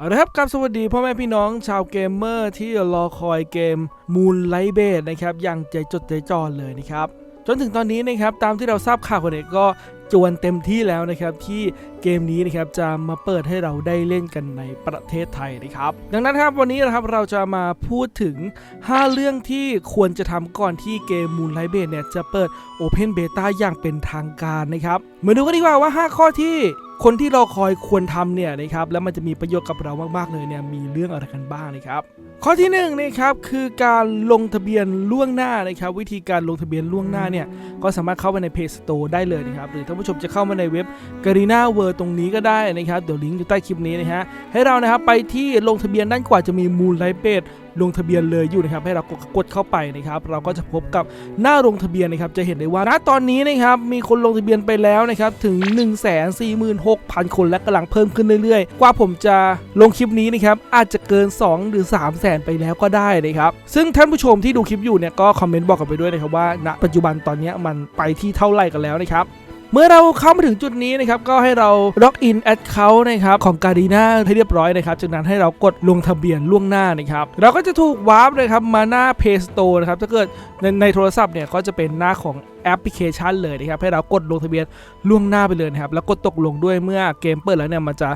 เอาละครับกับสวัสดีพ่อแม่พี่น้องชาวเกมเมอร์ที่รอคอยเกม Moon Light b a s e นะครับอย่างใจจดใจจ่อเลยนะครับ จนถึงตอนนี้นะครับตามที่เราทราบข่าวกันเนี่ยก็จวนเต็มที่แล้วนะครับที่เกมนี้นะครับจะมาเปิดให้เราได้เล่นกันในประเทศไทยนะครับ ดังนั้นครับวันนี้นะครับเราจะมาพูดถึง 5 เรื่องที่ควรจะทำก่อนที่เกม Moonlight b a s e เนี่ยจะเปิด Open Beta อย่างเป็นทางการนะครับมาดูกันดีกว่าว่า 5 ข้อที่ คนที่เรอคอยควรทำเนี่ยนะครับแล้วมันจะมีประโยชน์กับเรามากๆเลยเนี่ยมีเรื่องอะไรกันบ้างนะครับข้อที่1นงนะครับคือการลงทะเบียนล่วงหน้านะครับวิธีการลงทะเบียนล่วงหน้าเนี่ยก็สามารถเข้าไปใน Play Store ได้เลยนะครับหรือท่านผู้ชมจะเข้ามาในเว็บ g a r i n a w o r l d ตรงนี้ก็ได้นะครับเดี๋ยวลิงก์อยู่ใต้คลิปนี้นะฮะให้เรานะครับไปที่ลงทะเบียนด้านขวาจะมี Moonlight b a s e ลงทะเบียนเลยอยู่นะครับให้เรากดกดเข้าไปนะครับเราก็จะพบกับหน้าลงทะเบียนนะครับจะเห็นได้ว่าณตอนนี้นะครับมีคนลงทะเบียนไปแล้วนะครับถึง 1 4 6 0 0 0 คนและกำลังเพิ่มขึ้นเรื่อยๆ กว่าผมจะลงคลิปนี้นะครับอาจจะเกิน 2 หรือ 3 0 0แสนไปแล้วก็ได้นะครับซึ่งท่านผู้ชมที่ดูคลิปอยู่เนี่ยก็คอมเมนต์บอกกันไปด้วยนะครับว่าณปัจจุบันตอนนี้มันไปที่เท่าไหร่กันแล้วนะครับ เมื่อเราเข้ามาถึงจุดนี้นะครับก็ให้เราล็อกอินแอดเคาท์นะครับของการีนาให้เรียบร้อยนะครับจากนั้นให้เรากดลงทะเบียนล่วงหน้านะครับเราก็จะถูกวาร์ปนะครับมาหน้า Play Store นะครับถ้าเกิดในในโทรศัพท์เนี่ยก็จะเป็นหน้าของแอปพลิเคชันเลยนะครับให้เรากดลงทะเบียนล่วงหน้าไปเลยนะครับแล้วกดตกลงด้วยเมื่อเกมเปิดแล้วเนี่ยมันจะ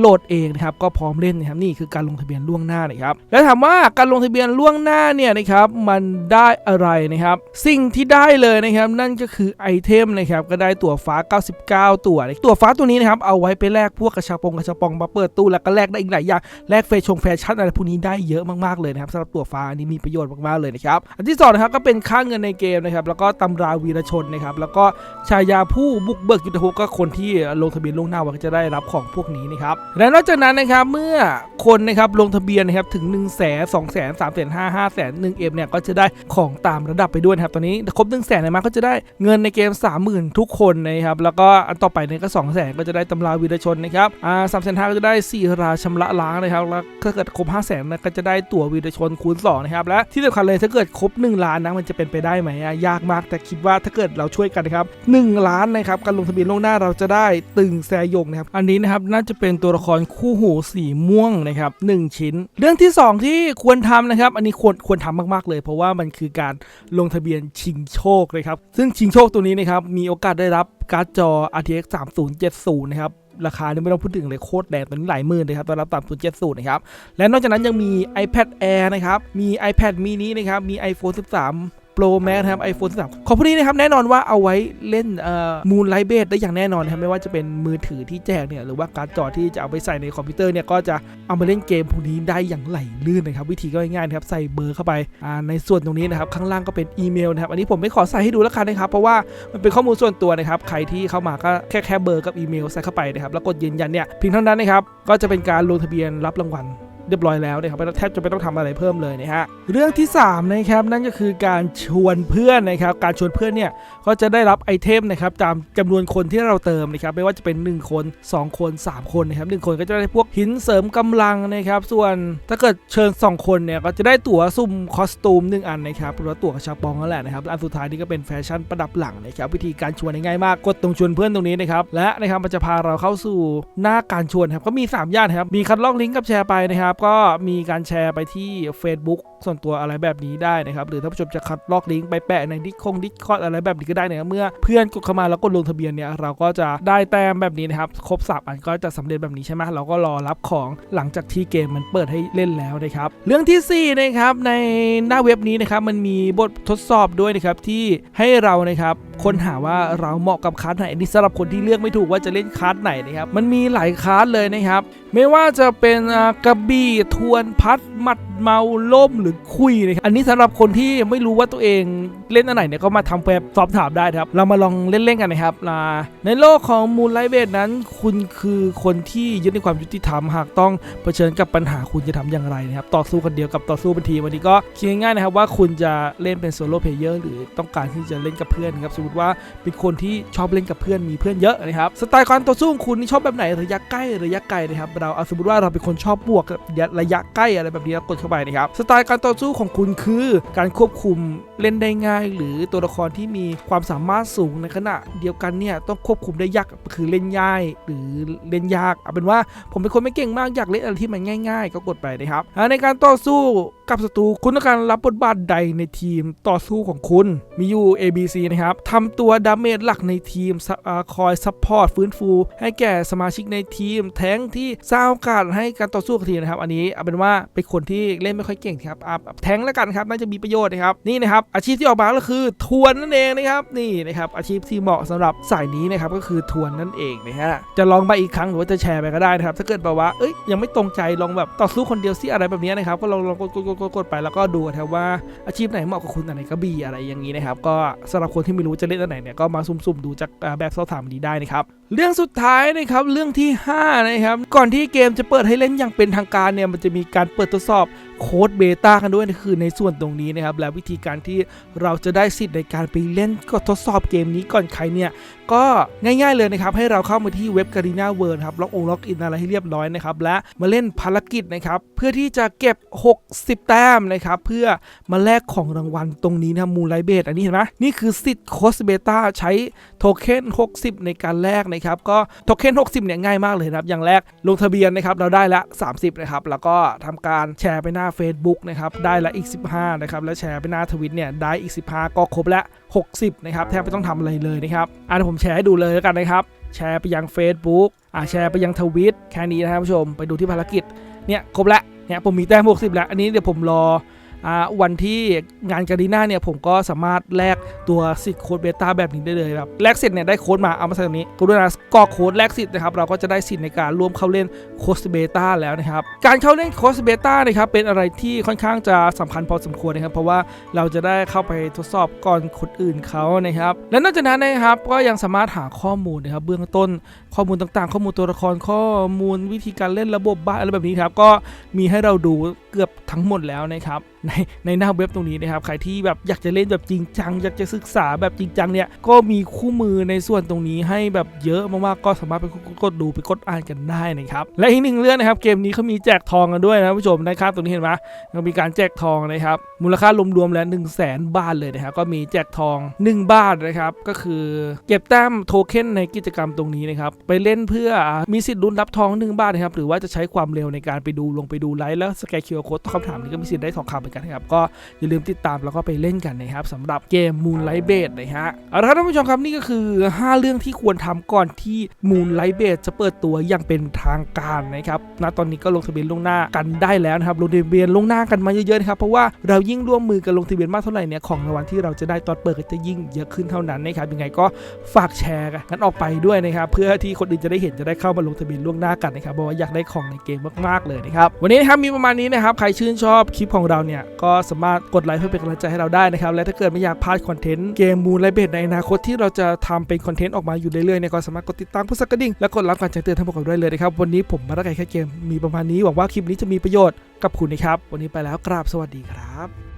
โหลดเองนะครับก็พร้อมเล่นนะครับนี่คือการลงทะเบียนล่วงหน้านะครับแล้วถามว่าการลงทะเบียนล่วงหน้าเนี่ยนะครับมันได้อะไรนะครับสิ่งที่ได้เลยนะครับนั่นก็คือไอเทมนะครับก็ได้ตั๋วฟ้า 99 ตั๋วตั๋วฟ้าตัวนี้นะครับเอาไว้ไปแลกพวกกระชาปงกระชาปองมาเปิดตู้แล้วก็แลกได้อีกหลายอย่างแลกเฟชงแฟชั่นอะไรพวกนี้ได้เยอะมากๆเลยนะครับสำหรับตั๋วฟ้าอันนี้มีประโยชน์มากๆเลยนะครับอันที่สองนะครับก็เป็นค่าเงินในเกมนะครับแล้วก็ตำราวีรชนนะครับแล้วก็ชายาผู้บุกเบิกยุทธภพก็คนที่ลงทะเบียนล่วงหน้าไว้ก็จะได้รับของพวกนี้นะครับและนอกจากนั้นนะครับเมื่อคนนะครับลงทะเบียนนะครับถึง1 0 0 0 0 0 2 0 0 0 0 3 5 0 0 0 5 0 0 0 0 1เอ็มเนี่ยก็จะได้ของตามระดับไปด้วยนะครับตอนนี้ครบ1 0 0 0 0แสนมาก็จะได้เงินในเกม 30,000 ทุกคนนะครับแล้วก็อันต่อไปเนี่ยก็2 0 0 0 0 0ก็จะได้ตำราวีรชนนะครับอ่าสามแสนห้าก็จะได้ 4 ราชำระล้างนะครับแล้วถ้าเกิดครบ5 0 0 0 0 0ก็จะได้ตั๋ววีรชนคูณ2นะครับและที่สำคัญเลยถ้าเกิดครบ 1 ล้านนะมันจะเป็นไปได้ไหมอะยากมากแต่คิดว่าถ้าเกิดเราช่วยกันนะครับ1ล้านนะครับการลงทะเบียนล่วงหน้าเราจะได้ตึงแซยงนะครับอันนี้นะครับน่าจะเป็นตัวละครคู่หูสีม่วงนะครับหนึ่งชิ้น เรื่องที่ 2 ที่ควรทำนะครับ อันนี้ควรควรทำมากๆเลย เพราะว่ามันคือการลงทะเบียนชิงโชคนะครับ ซึ่งชิงโชคตัวนี้นะครับมีโอกาสได้รับการ์ดจอ RTX 3070 นะครับราคาเนี่ยไม่ต้องพูดถึงเลยโคตรแรงตอนนี้หลายหมื่นเลยครับตอนรับ3070นะครับ และนอกจากนั้นยังมี iPad Air นะครับ มี iPad mini นะครับ มี iPhone 13 Pro Max นะครับ iPhone 13ของพวกนี้นะครับแน่นอนว่าเอาไว้เล่นเอ่อ Moonlight Base ได้อย่างแน่นอนนะครับไม่ว่าจะเป็นมือถือที่แจกเนี่ยหรือว่าการ์ดจอที่จะเอาไปใส่ในคอมพิวเตอร์เนี่ยก็จะเอามาเล่นเกมพวกนี้ได้อย่างไหลลื่นนะครับวิธีก็ง่ายๆนะครับใส่เบอร์เข้าไปในส่วนตรงนี้นะครับข้างล่างก็เป็นอีเมลนะครับอันนี้ผมไม่ขอใส่ให้ดูแล้วกันนะครับเพราะว่ามันเป็นข้อมูลส่วนตัวนะครับใครที่เข้ามาก็แค่แค่เบอร์กับอีเมลใส่เข้าไปนะครับแล้วกดยืนยันเนี่ยเพียงเท่านั้นนะครับก็จะเป็นการลงทะเบียนรับรางวัล เรียบร้อยแล้วนะครับแทบจะไม่ต้องทำอะไรเพิ่มเลยนะฮะเรื่องที่3นะครับนั่นก็คือการชวนเพื่อนนะครับ การชวนเพื่อนเนี่ยก็จะได้รับไอเทมนะครับตามจำนวนคนที่เราเติมนะครับไม่ว่าจะเป็น 1 คน 2 คน 3 คนนะครับหนึ่งคนก็จะได้พวกหินเสริมกำลังนะครับ ส่วนถ้าเกิดเชิญ 2 คนเนี่ยก็จะได้ตั๋วซุ่มคอสตูมหนึ่งอันนะครับหรือว่าตั๋วกระชับปองนั่นแหละนะครับอันสุดท้ายนี่ก็เป็นแฟชั่นประดับหลังนะครับวิธีการชวนง่ายมากกดตรงชวนเพื่อนตรงนี้นะครับและนะครับมันจะพาเราเข้าสู่หน้าการชวนครับก็มี 3 ย่านครับมีคัดลอกลิงก์กับแชร์ไปนะครับก็มีการแชร์ไปที่ Facebook ส่วนตัวอะไรแบบนี้ได้นะครับ หรือถ้าผู้ชมจะคัดลอกลิงก์ไปแปะในดิคงดิคอดอะไรแบบนี้ก็ได้นะครับเมื่อเพื่อนกดเข้ามาแล้วกดลงทะเบียนเนี่ยเราก็จะได้แต้มแบบนี้นะครับ ครบสามอันก็จะสำเร็จแบบนี้ใช่ไหมเราก็รอรับของหลังจากที่เกมมันเปิดให้เล่นแล้วนะครับ เรื่องที่สี่นะครับในหน้าเว็บนี้นะครับมันมีบททดสอบด้วยนะครับที่ให้เรานะครับค้นหาว่าเราเหมาะกับคลาสไหนนนี้สำหรับคนที่เลือกไม่ถูกว่าจะเล่นคลาสไหนนะครับมันมีหลายคลาสเลยนะครับ ไม่ว่าจะเป็นกระบี่ทวนพัดหมัดเมาล่มหรือคุยนะครับอันนี้สำหรับคนที่ไม่รู้ว่าตัวเองเล่นอันไหนเนี่ยก็มาทำแบบสอบถามได้ครับ เรามาลองเล่นๆกันนะครับในโลกของมูลไลเบ e นั้น คุณคือคนที่ยึดในความยุติธรรมหากต้องเผชิญกับปัญหาคุณจะทำอย่างไรนะครับต่อสู้กันเดียวกับต่อสู้เป็นทีมวันนี้ก็คิดง่ายๆนะครับว่าคุณจะเล่นเป็นโซโล่เพลเยอร์หรือต้องการที่จะเล่นกับเพื่อนครับสมมติว่าเป็นคนที่ชอบเล่นกับเพื่อนมีเพื่อนเยอะนะครับสไตล์การต่อสู้คุณนี่ชอบแบบไหนระยะใกล้ระยะไกลนะครับเราเอาสมมติว่าเราเป็นคนชอบบวกระยะใกล้อะไรแบบนี้เรากดเข้าไปนะครับสไตล์การต่อสู้ของคุณคือการควบคุมเล่นได้ง่าย หรือตัวละครที่มีความสามารถสูงในขณะ เดียวกันเนี่ยต้องควบคุมได้ยากคือเล่นง่ายหรือเล่นยากเอาเป็นว่าผมเป็นคนไม่เก่งมากอยากเล่นอะไรที่มันง่าย ๆ ก็กดไปนะครับในการต่อสู้กับศัตรูคุณต้องการรับบทบาทใดในทีมต่อสู้ของคุณมีอยู่ A B C นะครับทำตัวดาเมจหลักในทีมอคอยซัพพอร์ตฟื้นฟู ให้แก่สมาชิกในทีม แทงที่สร้างโอกาสให้การต่อสู้กับทีมนะครับ อันนี้เอาเป็นว่าเป็นคนที่เล่นไม่ค่อยเก่งครับอ่าแทงแล้วกันครับน่าจะมีประโยชน์นะครับนี่นะครับอาชีพที่ออกมาก็คือทวนนั่นเองนะครับนี่นะครับอาชีพที่เหมาะสำหรับสายนี้นะครับก็คือทวนนั่นเองนะฮะจะลองไปอีกครั้งหรือว่าจะแชร์ไปก็ได้นะครับถ้าเกิดแบบว่าเอ้ยยังไม่ตรงใจลองแบบต่อสู้คนเดียวสิอะไรแบบนี้นะครับก็ลองลองกดกดกดไปแล้วก็ดูนะครับว่าอาชีพไหนเหมาะกับคุณอันไหนก็บีอะไรอย่างนี้นะครับก็สำหรับคนที่ไม่รู้จะเล่นอันไหนเนี่ยก็มาซุ่มๆดูจากแบบสอบถามนี้ได้นะครับเรื่องสุดท้ายนะครับเรื่องที่ 5 นะครับ ก่อนที่เกมจะเปิดให้เล่นอย่างเป็นทางการเนี่ยมันจะมีการเปิดทดสอบโค้ดเบต้ากันด้วยคือในส่วนตรงนี้นะครับ และวิธีการที่เราจะได้สิทธิ์ในการไปเล่นก็ทดสอบเกมนี้ก่อนใครเนี่ย ก็ง่ายๆเลยนะครับ ให้เราเข้ามาที่เว็บ Garena World ครับล็อกองล็อกอินอะไรให้เรียบร้อยนะครับ และมาเล่นภารกิจนะครับ เพื่อที่จะเก็บ 60 แต้มนะครับ เพื่อมาแลกของรางวัลตรงนี้นะมูลไลเบตอันนี้เห็นไหมนี่คือสิทธิ์โค้ดเบต้าใช้โทเค็น60 ในการแลกนะครับก็โทเค็น60เนี่ยง่ายมากเลยครับอย่างแรกลงทะเบียนนะครับเราได้ละ 30นะครับแล้วก็ทำการแชร์ไปหน้า Facebook นะครับได้ละอีก 15นะครับแล้วแชร์ไปหน้าทวิตเนี่ยได้อีก 15 ก็ครบละ 60นะครับแทบไม่ต้องทำอะไรเลยนะครับอะเดี๋ยวผมแชร์ให้ดูเลยแล้วกันนะครับแชร์ไปยัง Facebook อะแชร์ไปยังทวิตแค่นี้นะครับผู้ชมไปดูที่ภารกิจเนี่ยครบละเนี่ยผมมีแต้ม60แล้วอันนี้เดี๋ยวผมรอ วันที่งานการีน่าเนี่ยผมก็สามารถแลกตัวสิทธิ์โค้ดเบต้าแบบนี้ได้เลยครับแลกสิทธิ์เนี่ยได้โค้ดมาเอามาใส่ตรงนี้กดด้วยนะกรอกโค้ดแลกสิทธิ์นะครับเราก็จะได้สิทธิ์ในการร่วมเข้าเล่นโค้ดเบต้าแล้วนะครับการเข้าเล่นโค้ดเบต้านะครับเป็นอะไรที่ค่อนข้างจะสำคัญพอสมควรนะครับเพราะว่าเราจะได้เข้าไปทดสอบก่อนคนอื่นเขานะครับและนอกจากนั้นนะครับก็ยังสามารถหาข้อมูลนะครับเบื้องต้นข้อมูลต่างๆ ข้อมูลตัวละครข้อมูลวิธีการเล่นระบบบ้านอะไรแบบนี้ครับก็มีให้เราดูเกือบทั้งหมดแล้วนะครับในในหน้าเว็บตรงนี้นะครับ ใครที่แบบอยากจะเล่นแบบจริงจัง อยากจะศึกษาแบบจริงจังเนี่ย ก็มีคู่มือในส่วนตรงนี้ให้แบบเยอะมากๆ ก็สามารถไปกดดูไปกดอ่านกันได้นะครับ และอีกหนึ่งเรื่องนะครับ เกมนี้เขามีแจกทองกันด้วยนะผู้ชมนะครับ ตรงนี้เห็นไหมมันมีการแจกทองนะครับ มูลค่ารวมๆแล้ว1 0 0 0 0แสนบาทเลยนะครับ ก็มีแจกทอง 1 บาทนะครับ ก็คือเก็บแต้มโทเค็นในกิจกรรมตรงนี้นะครับ ไปเล่นเพื่อมีสิทธิ์ลุ้นรับทอง 1 บาทนะครับ หรือว่าจะใช้ความเร็วในการไปดูลงไปดูไลฟ์แล้วสแกนคิวอาร์โค้ดตอคำถามนี้ก็มีสิทธิ์ได้ทองคำเกันนะครับ ก็อย่าลืมติดตามแล้วก็ไปเล่นกันนะครับสำหรับเกม Moonlight b a s นะฮะเอาละครับท่านผู้ชมครับนี่ก็คือ 5 เรื่องที่ควรทำก่อนที่ Moonlight b a s จะเปิดตัวอย่างเป็นทางการนะครับณตอนนี้ก็ลงทะเบียนล่วงหน้ากันได้แล้วนะครับลงทะเบียนล่วงหน้ากันมาเยอะๆนะครับเพราะว่าเรายิ่งร่วมมือกันลงทะเบียนมากเท่าไหร่เนี่ยของรางวัลที่เราจะได้ตอนเปิดก็จะยิ่งเยอะขึ้นเท่านั้นนะครับยังไงก็ฝากแชร์กันออกไปด้วยนะครับเพื่อที่คนอื่นจะได้เห็นจะได้เข้ามาลงทะเบียนล่วงหน้ากันนะครับเพราะว่าอยากได้ของในเกมมากๆเลยนะครับวันนี้นะครับมีประมาณนี้นะครับใครชื่นชอบคลิปของเราเนี่ยก็สามารถกดไลค์เพื่อเป็นกำลังใจให้เราได้นะครับ และถ้าเกิดไม่อยากพลาดคอนเทนต์เกมมูลไลเบดในอนาคตที่เราจะทำเป็นคอนเทนต์ออกมาอยู่เรื่อยๆเนี่ยก็สามารถกดติดตามกดสักกระดิ่งและกดรับการแจ้งเตือนทั้งหมดได้วยเลยนะครับวันนี้ผมมาได้แค่เกมมีประมาณนี้หวังว่าคลิปนี้จะมีประโยชน์กับคุณนะครับวันนี้ไปแล้วกราบสวัสดีครับ